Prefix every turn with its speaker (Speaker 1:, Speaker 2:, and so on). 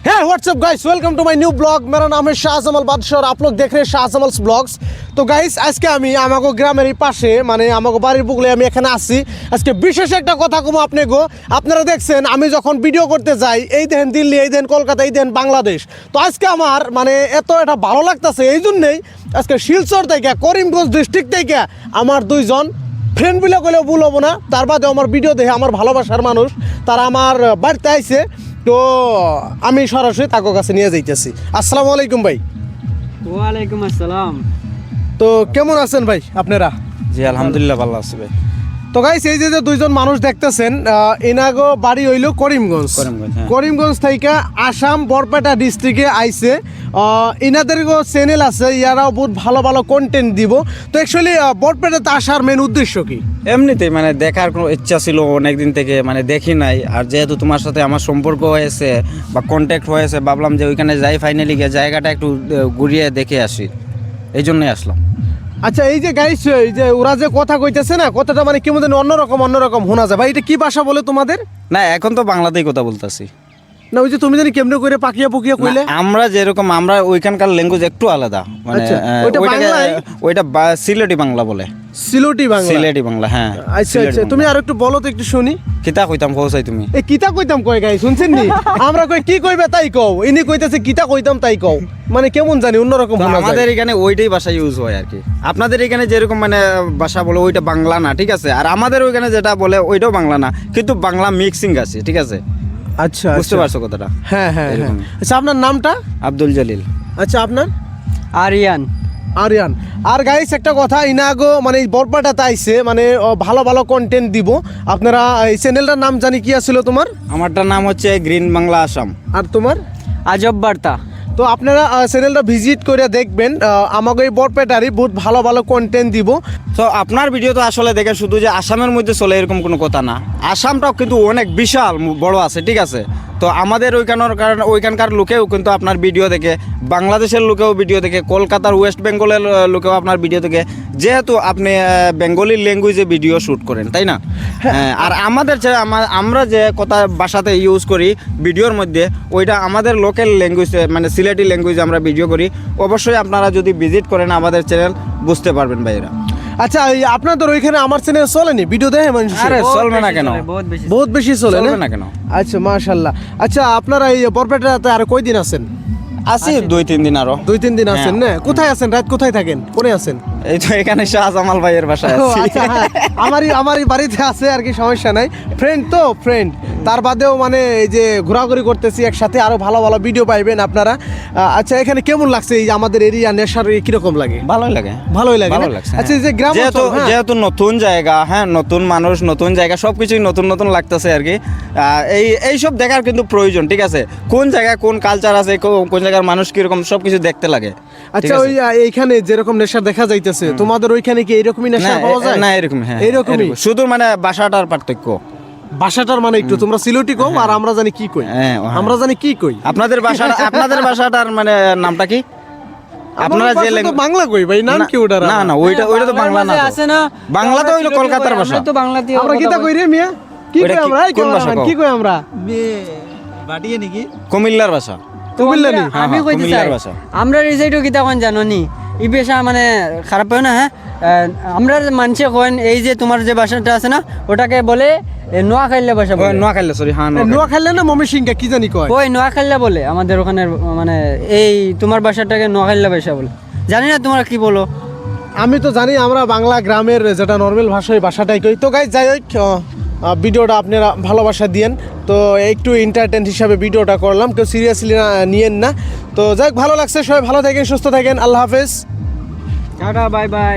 Speaker 1: hey what's up guys welcome to my new blog मेरा नाम है শাহজামাল বাদশাহ আর आप लोग देख रहे हैं শাহজামালস ব্লগস তো গাইস আজকে আমি আমাকে গ্রামের এই পাশে মানে আমাকে বাড়ির বুকলে আমি এখানে আসছি আজকে বিশেষ একটা কথা কমো আপনি গো আপনারা দেখছেন আমি যখন ভিডিও করতে যাই এই দেন দিল্লি এই দেন কলকাতা এই দেন বাংলাদেশ তো আজকে আমার মানে এত এটা ভালো লাগতেছে এই জন্যেই আজকে শিলচর থেকে করিমগঞ্জ ডিস্ট্রিক্ট থেকে আমার দুইজন ফ্রেন্ড বলে গেলেও ভুল হবো না তার বাদে আমার ভিডিও দেখে আমার ভালোবাসার মানুষ তারা আমার বাড়িতে আইছে তো আমি সরাসরি তাকে কাছে নিয়ে যাইতেছি। আসসালামু আলাইকুম ভাই।
Speaker 2: ওয়ালাইকুম আসসালাম।
Speaker 1: তো কেমন আছেন ভাই আপনারা?
Speaker 3: জি আলহামদুলিল্লাহ ভালো আছি ভাই।
Speaker 1: তো গাইস এই যে দুইজন মানুষ দেখতেছেন এনাগো বাড়ি হইল করিমগঞ্জ।
Speaker 3: করিমগঞ্জ, হ্যাঁ।
Speaker 1: করিমগঞ্জ থেকে আসাম বরপেটা ডিস্ট্রিক্টে আইছে। এনাদেরও চ্যানেল আছে ইয়ারাও বহুত ভালো ভালো কন্টেন্ট দিব। তো অ্যাকচুয়ালি বরপেটাতে আসার মেন উদ্দেশ্য কি?
Speaker 3: এমনিতেই মানে দেখার কোনো ইচ্ছা ছিল অনেক দিন থেকে মানে দেখি নাই। আর যেহেতু তোমার সাথে আমার সম্পর্ক হয়েছে বা কন্ট্যাক্ট হয়েছে ভাবলাম যে ওইখানে যাই ফাইনালি গিয়ে জায়গাটা একটু ঘুরিয়ে দেখে আসি। এই জন্যই আসলাম।
Speaker 1: আচ্ছা এই যে গাইস, এই যে ওরা যে কথা কইতেছে না, কথাটা মানে কেমন মধ্যে অন্যরকম অন্যরকম শোনা যায়। ভাই, এটা কি ভাষা বলে তোমাদের?
Speaker 3: না, এখন তো বাংলাতেই কথা বলতেছি।
Speaker 1: না ওই যে তুমি জানি কেমনে করে পাকিয়া পুকিয়া কইলে?
Speaker 3: আমরা যেরকম আমরা ওইখানকার ল্যাঙ্গুয়েজ একটু আলাদা। মানে
Speaker 1: আচ্ছা, ওইটা
Speaker 3: সিলেটি বাংলা বলে।
Speaker 1: সিলোটি বাংলা?
Speaker 3: সিলেটি বাংলা হ্যাঁ
Speaker 1: আচ্ছা আচ্ছা তুমি আর একটু বলো তো একটু শুনি।
Speaker 3: কিতা কইতাম পৌঁছাই তুমি?
Speaker 1: এই কিতা কইতাম কয় গাই শুনছেন নি? আমরা কই কি কইবে তাই কও? ইনি কইতেছে কিতা কইতাম তাই কও। মানে কেমন জানি অন্যরকম
Speaker 3: আমাদের এখানে ওইটাই ভাষা ইউজ হয় আর কি। আপনাদের এখানে যেরকম মানে ভাষা বলে ওইটা বাংলা না ঠিক আছে? আর আমাদের ওইখানে যেটা বলে ওইটাও বাংলা না। কিন্তু বাংলা মিক্সিং আছে ঠিক আছে?
Speaker 1: আচ্ছা
Speaker 3: বুঝতে
Speaker 1: আচ্ছা।
Speaker 3: পারছ কথাটা?
Speaker 1: হ্যাঁ হ্যাঁ হ্যাঁ। আচ্ছা আপনার নামটা?
Speaker 3: আব্দুল জলিল।
Speaker 1: আচ্ছা আপনার?
Speaker 2: আরিয়ান।
Speaker 1: আরিয়ান। আর গাইস একটা কথা ইনাগো মানে বরপাটা বরপাটাতে আইছে মানে ও, ভালো ভালো কন্টেন্ট দিব। আপনারা এই চ্যানেলটার নাম জানি কি আছিল তোমার?
Speaker 3: আমারটার নাম হচ্ছে গ্রিন বাংলা আসাম।
Speaker 1: আর তোমার?
Speaker 2: আজব বার্তা।
Speaker 1: তো আপনারা চ্যানেলটা ভিজিট করে দেখবেন আমাকে এই বরপেটারই বহুত ভালো ভালো কন্টেন্ট দিব।
Speaker 3: তো আপনার ভিডিও তো আসলে দেখে শুধু যে আসামের মধ্যে চলে এরকম কোনো কথা না। আসামটাও কিন্তু অনেক বিশাল, বড় আছে, ঠিক আছে? তো আমাদের ওইখানের কারণে ওইখানকার লোকেও কিন্তু আপনার ভিডিও দেখে বাংলাদেশের লোকেও ভিডিও দেখে কলকাতার ওয়েস্ট বেঙ্গলের লোকেও আপনার ভিডিও দেখে যেহেতু আপনি বেঙ্গলি ল্যাঙ্গুয়েজে ভিডিও শ্যুট করেন তাই না? হ্যাঁ, আর আমাদের যে আমরা যে কথা ভাষাতে ইউজ করি ভিডিওর মধ্যে ওইটা আমাদের লোকাল ল্যাঙ্গুয়েজ মানে সিলেটি ল্যাঙ্গুয়েজে আমরা ভিডিও করি অবশ্যই আপনারা যদি ভিজিট করেন আমাদের চ্যানেল বুঝতে পারবেন ভাইরা
Speaker 1: আচ্ছা এই আপনাদের ওইখানে আমার চ্যানেল চলেনি? ভিডিও দেখে মানুষ
Speaker 3: আরে চলবে না কেন?
Speaker 2: বহুত বেশি
Speaker 1: বহুত বেশি চলে
Speaker 3: চলবে
Speaker 1: না?
Speaker 3: না কেন?
Speaker 1: আচ্ছা মাশাল্লাহ আচ্ছা আপনারা এই বরপেটাতে আর কয়দিন আছেন?
Speaker 3: আছি দুই তিন দিন আরও।
Speaker 1: দুই তিন দিন আছেন না?
Speaker 3: হ্যাঁ।
Speaker 1: কোথায় আছেন? রাত কোথায় থাকেন? কোনে আছেন?
Speaker 3: এই তো এখানে শাহজামাল ভাইয়ের বাসায় আছি।
Speaker 1: আচ্ছা হ্যাঁ। আমারই আমারই বাড়িতে আছে আর কি সমস্যা নাই। ফ্রেন্ড তো ফ্রেন্ড তার বাদেও মানে এই যে ঘোরাঘুরি করতেছি একসাথে আরও ভালো ভালো ভিডিও পাইবেন আপনারা। আচ্ছা এখানে কেমন লাগছে এই আমাদের এরিয়া নেশার কীরকম লাগে?
Speaker 3: ভালোই লাগে।
Speaker 1: ভালোই লাগে
Speaker 3: ভালো লাগছে
Speaker 1: আচ্ছা এই যে
Speaker 3: হ্যাঁ।
Speaker 1: গ্রাম
Speaker 3: যেহেতু
Speaker 1: হ্যাঁ।
Speaker 3: যেহেতু নতুন জায়গা হ্যাঁ নতুন মানুষ নতুন জায়গা সবকিছুই নতুন নতুন লাগতেছে আর কি। আহ, এই এইসব দেখার কিন্তু প্রয়োজন ঠিক আছে? কোন জায়গায় কোন কালচার আছে কোন জায়গার মানুষ কীরকম সবকিছু দেখতে লাগে
Speaker 1: আচ্ছা? ওই এইখানে যেরকম নেশা দেখা যাইতেছে তোমাদের ওইখানে কি এইরকমই নেশা পাওয়া যায়?
Speaker 3: না এরকম হ্যাঁ
Speaker 1: এইরকমই
Speaker 3: এরকম। শুধু মানে বাসাটার পার্থক্য।
Speaker 1: ভাষাটার মানে একটু তোমরা সিলেটি কও আর আমরা জানি কি কই।
Speaker 3: হ্যাঁ, হ্যাঁ।
Speaker 1: আমরা জানি কি কই।
Speaker 3: আপনাদের বাসা আপনাদের বাসাটার মানে নামটা কি? আপনারা যে
Speaker 1: বাংলা কই ভাই? নাম কি ওটার
Speaker 3: না না ওইটা ওইটা তো বাংলা না
Speaker 2: আছে না?
Speaker 3: বাংলা তো হইল কলকাতার ভাষা।
Speaker 2: আমরা তো বাংলাতে
Speaker 1: আমরা কিতা কই রে মিয়া? কি কই আমরা?
Speaker 3: কোন ভাষা?
Speaker 1: কি কই আমরা?
Speaker 3: কুমিল্লার ভাষা।
Speaker 1: কুমিল্লানি
Speaker 3: হ্যাঁ,
Speaker 2: আমি
Speaker 3: হ্যাঁ,
Speaker 2: কইতে চাই
Speaker 3: ভাষা।
Speaker 2: আমরা রিসাইটও কিতা কোন জানো নি ই পেশা মানে খারাপ হয় না হ্যাঁ? আমরা মানুষে কইন এই যে তোমার যে ভাষাটা আছে না ওটাকে বলে ভাষা বলে।
Speaker 3: সরি হ্যাঁ।
Speaker 1: না কি জানি কয়।
Speaker 2: ওই বলে আমাদের ওখানে মানে এই তোমার ভাষা বলে। জানি না তোমরা কি বলো।
Speaker 1: আমি তো জানি আমরা বাংলা গ্রামের যেটা নর্মাল ভাষা ওই ভাষাটাই কই। তো গাইজ যাই হোক ভিডিওটা আপনারা ভালোবাসা দিয়েন। তো একটু এন্টারটেন হিসাবে ভিডিওটা করলাম কেউ সিরিয়াসলি নিয়েন না। তো যাই হোক, ভালো লাগছে সবাই ভালো থাকেন সুস্থ থাকেন আল্লাহ হাফেজ।
Speaker 2: Tata bye bye